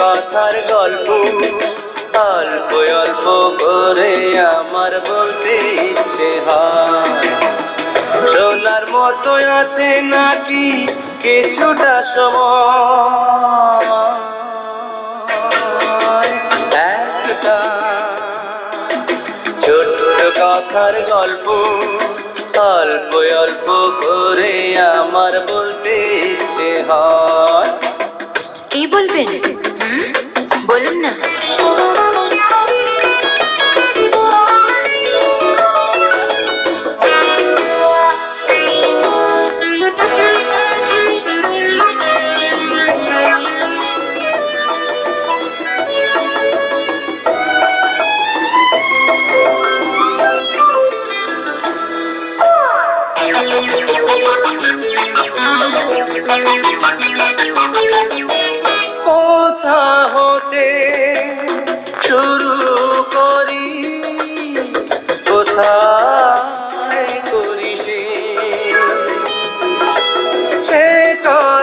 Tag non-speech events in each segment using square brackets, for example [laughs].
কথার গল্প, অল্প অল্প করে আমার বলতে ইচ্ছে হয়। সোনার মতো আছে নাকি কিছুটা সময়? একটা ছোট্ট কথার গল্প, অল্প অল্প করে আমার বলতে ইচ্ছে হয়। কি বলবেন? বলুন না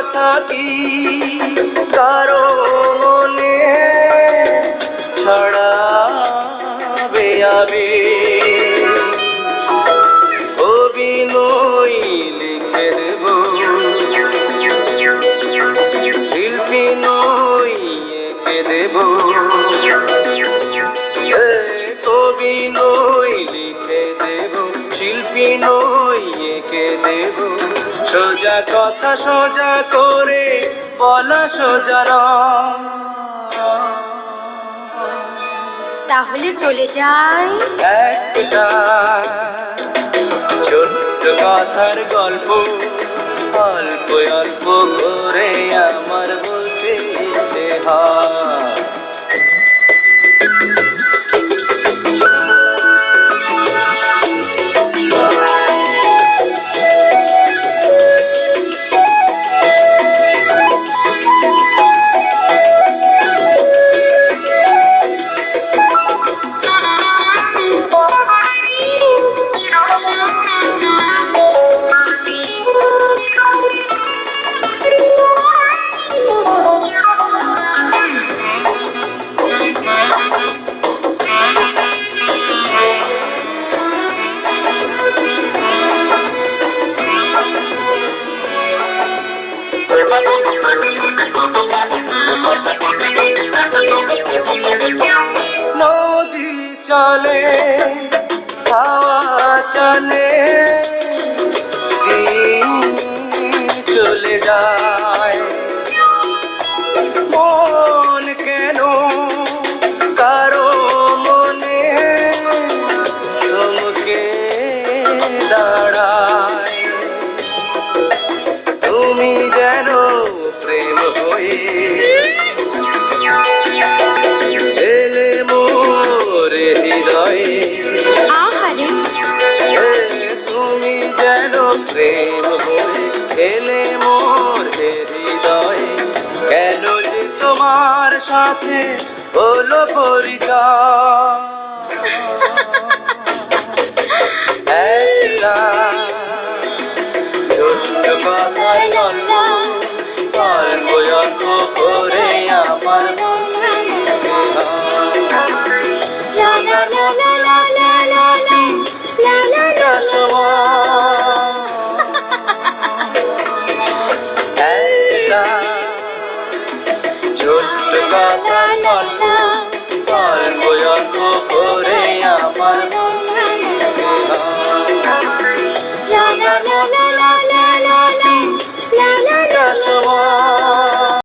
কথা কি কারও মনে ছড়াবে আবে। অভিনয় লিখে দেব শিল্পী নই এঁকে দেব কবি নই লিখে দেব, শিল্পী নই এঁকে দেব সোজা কথা সোজা করে বলা সোজা। তাহলে চলে যাই একটা ছোট্ট কথার গল্প অল্প অল্প করে আমার বলতে হয় নদী চলে হাওয়া চলে চলে যায়। মন কেন কারও মনে থমকে দাঁড়ায়? হয়ে এলে মোরে হৃদয়ে। তুমি যেন প্রেম হয়ে এলে মোর হৃদয়ে। কেন যে তোমার সাথে হলো পরিচয়? [laughs] একটা পারব অত করে আমার মন ছোট্ট কথা পারব অত করে আমার মন